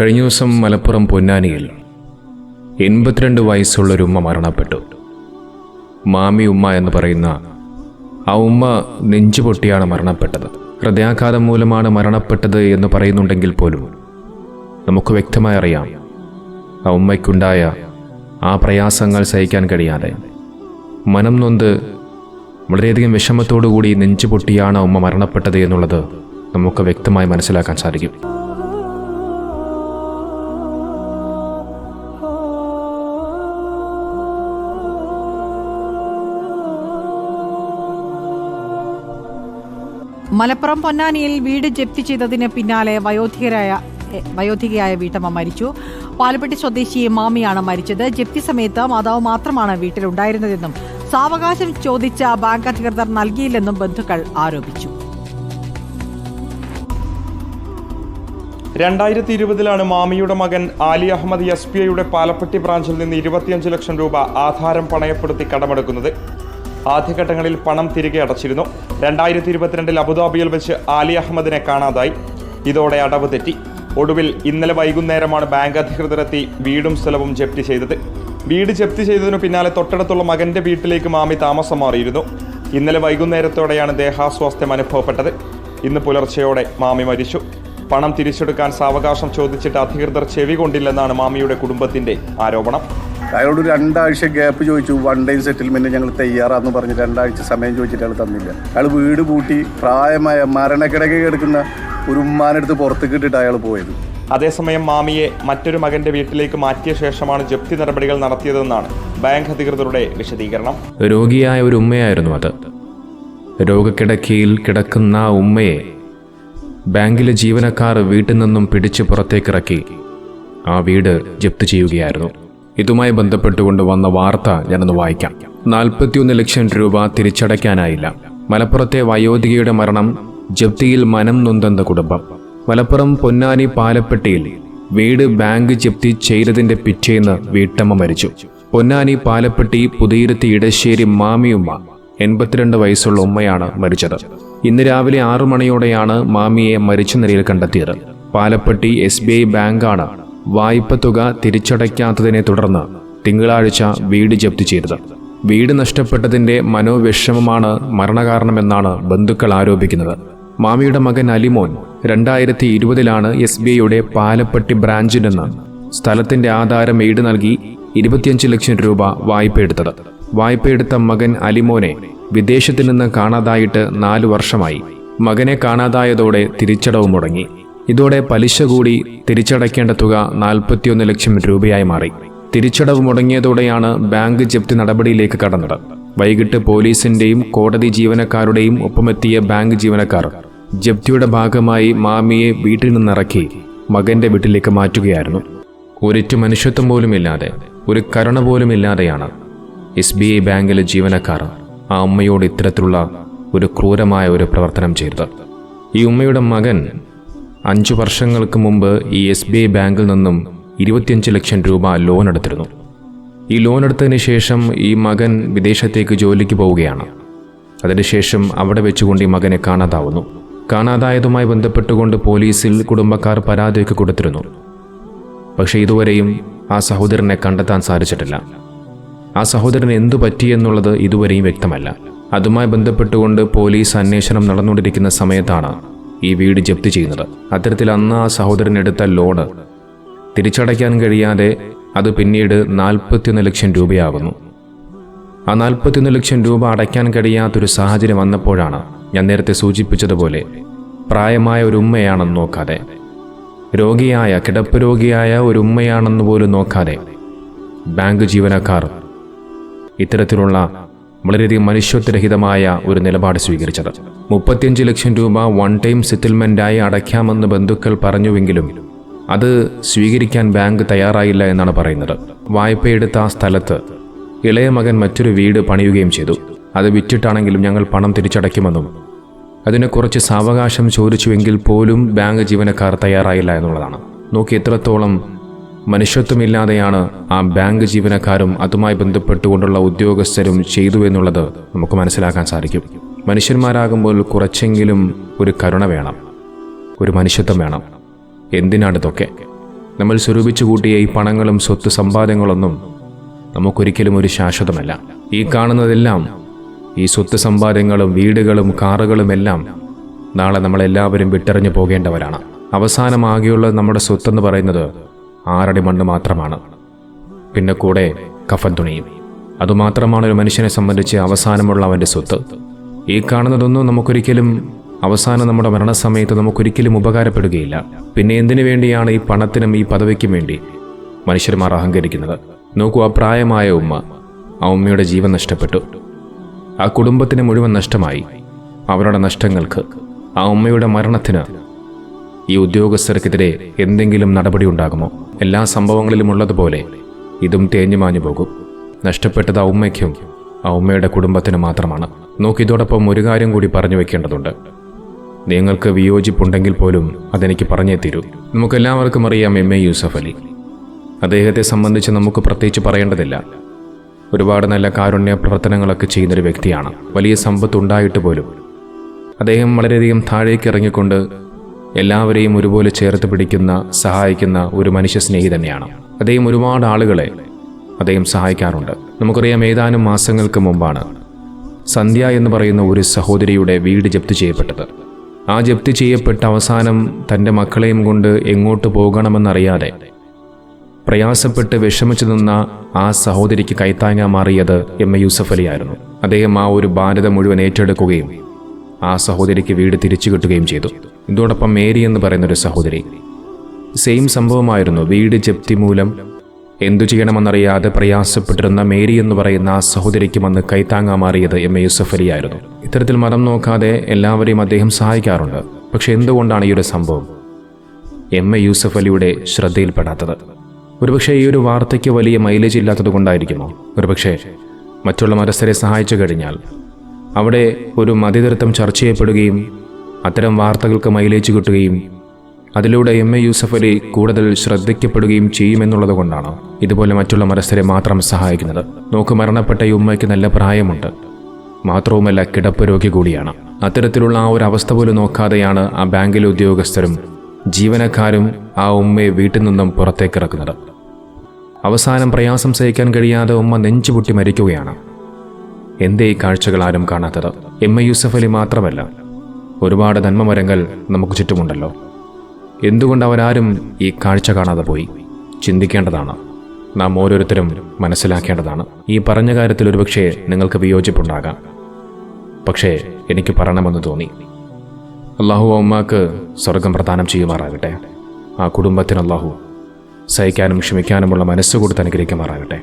കഴിഞ്ഞ ദിവസം മലപ്പുറം പൊന്നാനിയിൽ എൺപത്തിരണ്ട് വയസ്സുള്ളൊരു ഉമ്മ മരണപ്പെട്ടു. മാമി ഉമ്മ എന്ന് പറയുന്ന ആ ഉമ്മ നെഞ്ചു പൊട്ടിയാണ് മരണപ്പെട്ടത്. ഹൃദയാഘാതം മൂലമാണ് മരണപ്പെട്ടത് എന്ന് പറയുന്നുണ്ടെങ്കിൽ പോലും നമുക്ക് വ്യക്തമായി അറിയാം ആ ഉമ്മയ്ക്കുണ്ടായ ആ പ്രയാസങ്ങൾ സഹിക്കാൻ കഴിയാതെ മനം നൊന്ത് വളരെയധികം വിഷമത്തോടു കൂടി നെഞ്ചു പൊട്ടിയാണ് ഉമ്മ മരണപ്പെട്ടത് എന്നുള്ളത് നമുക്ക് വ്യക്തമായി മനസ്സിലാക്കാൻ സാധിക്കും. മലപ്പുറം പൊന്നാനിയിൽ വീട് ജപ്തി ചെയ്തതിന് പിന്നാലെ വയോധികരായ വയോധികയായ വീട്ടമ്മ മരിച്ചു. പാലപ്പെട്ടി സ്വദേശി മാമിയാണ് മരിച്ചത്. ജപ്തി സമയത്ത് മാതാവ് മാത്രമാണ് വീട്ടിലുണ്ടായിരുന്നതെന്നും സാവകാശം ചോദിച്ച ബാങ്ക് അധികൃതർ നൽകിയില്ലെന്നും ബന്ധുക്കൾ ആരോപിച്ചു. രണ്ടായിരത്തി ഇരുപതിലാണ് മാമിയുടെ മകൻ ആലി അഹമ്മദ് എസ് ബി ഐയുടെ പാലപ്പെട്ടി ബ്രാഞ്ചിൽ നിന്ന് ഇരുപത്തിയഞ്ച് ലക്ഷം രൂപ ആധാരം പണയപ്പെടുത്തി കടമെടുക്കുന്നത്. ആദ്യഘട്ടങ്ങളിൽ പണം തിരികെ അടച്ചിരുന്നു. രണ്ടായിരത്തി ഇരുപത്തിരണ്ടിൽ അബുദാബിയിൽ വെച്ച് ആലി അഹമ്മദിനെ കാണാതായി. ഇതോടെ അടവ് തെറ്റി. ഒടുവിൽ ഇന്നലെ വൈകുന്നേരമാണ് ബാങ്ക് അധികൃതരെത്തി വീടും സ്ഥലവും ജപ്തി ചെയ്തത്. വീട് ജപ്തി ചെയ്തതിനു പിന്നാലെ തൊട്ടടുത്തുള്ള മകന്റെ വീട്ടിലേക്ക് മാമി താമസം മാറിയിരുന്നു. ഇന്നലെ വൈകുന്നേരത്തോടെയാണ് ദേഹാസ്വാസ്ഥ്യം അനുഭവപ്പെട്ടത്. ഇന്ന് പുലർച്ചെയോടെ മാമി മരിച്ചു. പണം തിരിച്ചെടുക്കാൻ സാവകാശം ചോദിച്ചിട്ട് അധികൃതർ ചെവി കൊണ്ടില്ലെന്നാണ് മാമിയുടെ കുടുംബത്തിന്റെ ആരോപണം. അയാളോട് രണ്ടാഴ്ച ഗ്യാപ്പ് ചോദിച്ചു. വൺ ഡേ സെറ്റിൽമെന്റ് ഞങ്ങൾ തയ്യാറാന്ന് പറഞ്ഞ് രണ്ടാഴ്ച സമയം ചോദിച്ചിട്ട് അയാൾ തന്നില്ല. അയാൾ വീട് പൂട്ടി പ്രായമായ മരണക്കിടക്കെ കിടക്കുന്ന ഒരു ഉമ്മാനെടുത്ത് പുറത്തേക്ക് ഇട്ടിട്ട് അയാൾ പോയത്. അതേസമയം മാമിയെ മറ്റൊരു മകന്റെ വീട്ടിലേക്ക് മാറ്റിയ ശേഷമാണ് ജപ്തി നടപടികൾ നടത്തിയതെന്നാണ് ബാങ്ക് അധികൃതരുടെ വിശദീകരണം. രോഗിയായ ഒരു ഉമ്മയായിരുന്നു അത്. രോഗക്കിടക്കയിൽ കിടക്കുന്ന ആ ഉമ്മയെ ബാങ്കിലെ ജീവനക്കാർ വീട്ടിൽ നിന്നും പിടിച്ച് പുറത്തേക്കിറക്കി ആ വീട് ജപ്തി ചെയ്യുകയായിരുന്നു. ഇതുമായി ബന്ധപ്പെട്ടുകൊണ്ട് വന്ന വാർത്ത ഞാനൊന്ന് വായിക്കാം. നാൽപ്പത്തിയൊന്ന് ലക്ഷം രൂപ തിരിച്ചടയ്ക്കാനായില്ല. മലപ്പുറത്തെ വയോധികയുടെ മരണം ജപ്തിയിൽ മനം നൊന്തന്ത കുടുംബം. മലപ്പുറം പൊന്നാനി പാലപ്പെട്ടിയിൽ വീട് ബാങ്ക് ജപ്തി ചെയ്തതിന്റെ പിറ്റേന്ന് വീട്ടമ്മ മരിച്ചു. പൊന്നാനി പാലപ്പെട്ടി പുതിയിരുത്തി ഇടശ്ശേരി മാമിയുമ്മ എൺപത്തിരണ്ട് വയസ്സുള്ള ഉമ്മയാണ് മരിച്ചത്. ഇന്ന് രാവിലെ ആറു മണിയോടെയാണ് മാമിയെ മരിച്ച നിലയിൽ കണ്ടെത്തിയത്. പാലപ്പെട്ടി എസ് ബി ഐ ബാങ്കാണ് വായ്പ തുക തിരിച്ചടയ്ക്കാത്തതിനെ തുടർന്ന് തിങ്കളാഴ്ച വീട് ജപ്തി ചെയ്തത്. വീട് നഷ്ടപ്പെട്ടതിന്റെ മനോവിഷമമാണ് മരണകാരണമെന്നാണ് ബന്ധുക്കൾ ആരോപിക്കുന്നത്. മാമിയുടെ മകൻ അലിമോൻ രണ്ടായിരത്തി ഇരുപതിലാണ് എസ് ബി ഐയുടെ പാലപ്പെട്ടി ബ്രാഞ്ചിൽ നിന്ന് സ്ഥലത്തിന്റെ ആധാരം ഈട് നൽകി ഇരുപത്തിയഞ്ച് ലക്ഷം രൂപ വായ്പയെടുത്തത്. വായ്പയെടുത്ത മകൻ അലിമോനെ വിദേശത്ത് നിന്ന് കാണാതായിട്ട് നാലു വർഷമായി. മകനെ കാണാതായതോടെ തിരിച്ചടവ് മുടങ്ങി. ഇതോടെ പലിശ കൂടി തിരിച്ചടയ്ക്കേണ്ട തുക നാൽപ്പത്തിയൊന്ന് ലക്ഷം രൂപയായി മാറി. തിരിച്ചടവ് മുടങ്ങിയതോടെയാണ് ബാങ്ക് ജപ്തി നടപടിയിലേക്ക് കടന്നത്. വൈകിട്ട് പോലീസിന്റെയും കോടതി ജീവനക്കാരുടെയും ഒപ്പമെത്തിയ ബാങ്ക് ജീവനക്കാർ ജപ്തിയുടെ ഭാഗമായി മാമിയെ വീട്ടിൽ നിന്നിറക്കി മകന്റെ വീട്ടിലേക്ക് മാറ്റുകയായിരുന്നു. ഒരിറ്റു മനുഷ്യത്വം പോലും ഇല്ലാതെ ഒരു കരുണ പോലുമില്ലാതെയാണ് എസ് ബി ഐ ബാങ്കിലെ ജീവനക്കാർ ആ അമ്മയോട് ഇത്തരത്തിലുള്ള ഒരു ക്രൂരമായ ഒരു പ്രവർത്തനം ചെയ്തത്. ഈ ഉമ്മയുടെ മകൻ അഞ്ചു വർഷങ്ങൾക്ക് മുമ്പ് ഈ എസ് ബി ഐ ബാങ്കിൽ നിന്നും ഇരുപത്തിയഞ്ച് ലക്ഷം രൂപ ലോൺ എടുത്തിരുന്നു. ഈ ലോൺ എടുത്തതിന് ശേഷം ഈ മകൻ വിദേശത്തേക്ക് ജോലിക്ക് പോവുകയാണ്. അതിനുശേഷം അവിടെ വെച്ചുകൊണ്ട് ഈ മകനെ കാണാതാവുന്നു. കാണാതായതുമായി ബന്ധപ്പെട്ടുകൊണ്ട് പോലീസിൽ കുടുംബക്കാർ പരാതിയൊക്കെ കൊടുത്തിരുന്നു. പക്ഷേ ഇതുവരെയും ആ സഹോദരനെ കണ്ടെത്താൻ സാധിച്ചിട്ടില്ല. ആ സഹോദരൻ എന്തു പറ്റിയെന്നുള്ളത് ഇതുവരെയും വ്യക്തമല്ല. അതുമായി ബന്ധപ്പെട്ടുകൊണ്ട് പോലീസ് അന്വേഷണം നടന്നുകൊണ്ടിരിക്കുന്ന സമയത്താണ് ഈ വീട് ജപ്തി ചെയ്യുന്നത്. അത്തരത്തിൽ അന്ന് ആ സഹോദരൻ എടുത്ത ലോണ്. തിരിച്ചടയ്ക്കാൻ കഴിയാതെ അത് പിന്നീട് നാൽപ്പത്തിയൊന്ന് ലക്ഷം രൂപയാകുന്നു ആ നാൽപ്പത്തിയൊന്ന് ലക്ഷം രൂപ അടയ്ക്കാൻ കഴിയാത്തൊരു സാഹചര്യം വന്നപ്പോഴാണ് ഞാൻ നേരത്തെ സൂചിപ്പിച്ചതുപോലെ പ്രായമായ ഒരു ഉമ്മയാണെന്ന് നോക്കാതെ രോഗിയായ കിടപ്പ് രോഗിയായ ഒരു ഉമ്മയാണെന്ന് പോലും നോക്കാതെ ബാങ്ക് ജീവനക്കാർ ഇത്തരത്തിലുള്ള വളരെയധികം മനുഷ്യത്വരഹിതമായ ഒരു നിലപാട് സ്വീകരിച്ചത്. മുപ്പത്തിയഞ്ച് ലക്ഷം രൂപ വൺ ടൈം സെറ്റിൽമെന്റായി അടയ്ക്കാമെന്ന് ബന്ധുക്കൾ പറഞ്ഞുവെങ്കിലും അത് സ്വീകരിക്കാൻ ബാങ്ക് തയ്യാറായില്ല എന്നാണ് പറയുന്നത്. വായ്പയെടുത്ത ആ സ്ഥലത്ത് ഇളയ മകൻ മറ്റൊരു വീട് പണിയുകയും ചെയ്തു. അത് വിറ്റിട്ടാണെങ്കിലും ഞങ്ങൾ പണം തിരിച്ചടയ്ക്കുമെന്നും അതിനെ കുറച്ച് സാവകാശം ചോദിച്ചുവെങ്കിൽ പോലും ബാങ്ക് ജീവനക്കാർ തയ്യാറായില്ല എന്നുള്ളതാണ്. നോക്കി എത്രത്തോളം മനുഷ്യത്വമില്ലാതെയാണ് ആ ബാങ്ക് ജീവനക്കാരും അതുമായി ബന്ധപ്പെട്ടുകൊണ്ടുള്ള ഉദ്യോഗസ്ഥരും ചെയ്തു എന്നുള്ളത് നമുക്ക് മനസ്സിലാക്കാൻ സാധിക്കും. മനുഷ്യന്മാരാകുമ്പോൾ കുറച്ചെങ്കിലും ഒരു കരുണ വേണം. ഒരു മനുഷ്യത്വം വേണം. എന്തിനാണ് ഇതൊക്കെ? നമ്മൾ സ്വരൂപിച്ചു കൂട്ടിയ ഈ പണങ്ങളും സ്വത്ത് സമ്പാദ്യങ്ങളൊന്നും നമുക്കൊരിക്കലും ഒരു ശാശ്വതമല്ല. ഈ കാണുന്നതെല്ലാം ഈ സ്വത്ത് സമ്പാദ്യങ്ങളും വീടുകളും കാറുകളും എല്ലാം നാളെ നമ്മളെല്ലാവരും വിട്ടെറിഞ്ഞു പോകേണ്ടവരാണ്. അവസാനമാകെയുള്ള നമ്മുടെ സ്വത്തെന്ന് പറയുന്നത് ആറടി മണ്ണ് മാത്രമാണ്. പിന്നെ കൂടെ കഫൻ തുണിയും. അതുമാത്രമാണ് ഒരു മനുഷ്യനെ സംബന്ധിച്ച് അവസാനമുള്ള അവന്റെ സ്വത്ത്. ഈ കാണുന്നതൊന്നും നമുക്കൊരിക്കലും അവസാനം നമ്മുടെ മരണസമയത്ത് നമുക്കൊരിക്കലും ഉപകാരപ്പെടുകയില്ല. പിന്നെ എന്തിനു വേണ്ടിയാണ് ഈ പണത്തിനും ഈ പദവിക്കും വേണ്ടി മനുഷ്യന്മാർ അഹങ്കരിക്കുന്നത്? നോക്കൂ ആ പ്രായമായ ഉമ്മ ആ ഉമ്മയുടെ ജീവൻ നഷ്ടപ്പെട്ടു. ആ കുടുംബത്തിന് മുഴുവൻ നഷ്ടമായി. അവരുടെ നഷ്ടങ്ങൾക്ക് ആ ഉമ്മയുടെ മരണത്തിന് ഈ ഉദ്യോഗസ്ഥർക്കെതിരെ എന്തെങ്കിലും നടപടി ഉണ്ടാകുമോ? എല്ലാ സംഭവങ്ങളിലും ഉള്ളതുപോലെ ഇതും തേഞ്ഞു മാഞ്ഞു പോകും. നഷ്ടപ്പെട്ടത് ആ ഉമ്മയ്ക്കും ആ ഉമ്മയുടെ കുടുംബത്തിന് മാത്രമാണ്. നോക്കിയതോടൊപ്പം ഒരു കാര്യം കൂടി പറഞ്ഞു വെക്കേണ്ടതുണ്ട്. നിങ്ങൾക്ക് വിയോജിപ്പുണ്ടെങ്കിൽ പോലും അതെനിക്ക് പറഞ്ഞേ തീരൂ. നമുക്കെല്ലാവർക്കും അറിയാം എം എ യൂസഫ് അലി. അദ്ദേഹത്തെ സംബന്ധിച്ച് നമുക്ക് പ്രത്യേകിച്ച് പറയേണ്ടതില്ല. ഒരുപാട് നല്ല കാരുണ്യ പ്രവർത്തനങ്ങളൊക്കെ ചെയ്യുന്നൊരു വ്യക്തിയാണ്. വലിയ സമ്പത്ത് ഉണ്ടായിട്ട് പോലും അദ്ദേഹം വളരെയധികം താഴേക്ക് ഇറങ്ങിക്കൊണ്ട് എല്ലാവരെയും ഒരുപോലെ ചേർത്ത് പിടിക്കുന്ന സഹായിക്കുന്ന ഒരു മനുഷ്യ സ്നേഹി തന്നെയാണ്. അദ്ദേഹം ഒരുപാട് ആളുകളെ അദ്ദേഹം സഹായിക്കാറുണ്ട്. നമുക്കറിയാം ഏതാനും മാസങ്ങൾക്ക് മുമ്പാണ് സന്ധ്യ എന്ന് പറയുന്ന ഒരു സഹോദരിയുടെ വീട് ജപ്തി ചെയ്യപ്പെട്ടത്. ആ ജപ്തി ചെയ്യപ്പെട്ട അവസാനം തന്റെ മക്കളെയും കൊണ്ട് എങ്ങോട്ട് പോകണമെന്നറിയാതെ പ്രയാസപ്പെട്ട് വിഷമിച്ചു നിന്ന ആ സഹോദരിക്ക് കൈത്താങ്ങാ മാറിയത് എം. എ. യൂസഫ് അലിയായിരുന്നു അദ്ദേഹം ആ ഒരു ബാധ്യത മുഴുവൻ ഏറ്റെടുക്കുകയും ആ സഹോദരിക്ക് വീട് തിരിച്ചു കിട്ടുകയും ചെയ്തു. ഇതോടൊപ്പം മേരി എന്ന് പറയുന്നൊരു സഹോദരി. സെയിം സംഭവമായിരുന്നു. വീട് ജപ്തി മൂലം എന്തു ചെയ്യണമെന്നറിയാതെ പ്രയാസപ്പെട്ടിരുന്ന മേരി എന്ന് പറയുന്ന ആ സഹോദരിക്ക് വന്ന് കൈത്താങ്ങാ മാറിയത് എം എ യൂസഫ് അലിയായിരുന്നു ഇത്തരത്തിൽ മതം നോക്കാതെ എല്ലാവരെയും അദ്ദേഹം സഹായിക്കാറുണ്ട്. പക്ഷെ എന്തുകൊണ്ടാണ് ഈ ഒരു സംഭവം? എം എ യൂസഫ് അലിയുടെ ശ്രദ്ധയിൽപ്പെടാത്തത്. ഒരുപക്ഷെ ഈ ഒരു വാർത്തയ്ക്ക് വലിയ മൈലേജ് ഇല്ലാത്തത് കൊണ്ടായിരിക്കുമോ? ഒരുപക്ഷെ മറ്റുള്ള മതസ്ഥരെ സഹായിച്ചു കഴിഞ്ഞാൽ അവിടെ ഒരു മതിതൃത്വം ചർച്ച ചെയ്യപ്പെടുകയും അത്തരം വാർത്തകൾക്ക് മൈലേജ് കിട്ടുകയും അതിലൂടെ എം എ യൂസഫ് അലി കൂടുതൽ ശ്രദ്ധിക്കപ്പെടുകയും ചെയ്യുമെന്നുള്ളത് കൊണ്ടാണ് ഇതുപോലെ മറ്റുള്ള മതസ്ഥരെ മാത്രം സഹായിക്കുന്നത്. നോക്ക് മരണപ്പെട്ട ഈ ഉമ്മയ്ക്ക് നല്ല പ്രായമുണ്ട്. മാത്രവുമല്ല കിടപ്പ് രോഗി കൂടിയാണ്. അത്തരത്തിലുള്ള ആ ഒരു അവസ്ഥ പോലും നോക്കാതെയാണ് ആ ബാങ്കിലെ ഉദ്യോഗസ്ഥരും ജീവനക്കാരും ആ ഉമ്മയെ വീട്ടിൽ നിന്നും പുറത്തേക്ക് ഇറക്കുന്നത്. അവസാനം പ്രയാസം സഹിക്കാൻ കഴിയാതെ ഉമ്മ നെഞ്ചുപൊട്ടി മരിക്കുകയാണ്. എന്തേ ഈ കാഴ്ചകൾ ആരും കാണാത്തത്? എം എ യൂസഫ് അലി മാത്രമല്ല. ഒരുപാട് നന്മമരങ്ങൾ നമുക്ക് ചുറ്റുമുണ്ടല്ലോ. എന്തുകൊണ്ട് അവരാരും ഈ കാഴ്ച കാണാതെ പോയി? ചിന്തിക്കേണ്ടതാണ്. നാം ഓരോരുത്തരും മനസ്സിലാക്കേണ്ടതാണ്. ഈ പറഞ്ഞ കാര്യത്തിൽ ഒരുപക്ഷെ നിങ്ങൾക്ക് വിയോജിപ്പുണ്ടാകാം. പക്ഷേ എനിക്ക് പറയണമെന്ന് തോന്നി. അള്ളാഹു അമ്മയ്ക്ക് സ്വർഗം പ്രദാനം ചെയ്യുമാറാകട്ടെ. ആ കുടുംബത്തിന് അള്ളാഹു സഹിക്കാനും ക്ഷമിക്കാനുമുള്ള മനസ്സ് കൊടുത്ത് അനുഗ്രഹിക്കുമാറാകട്ടെ.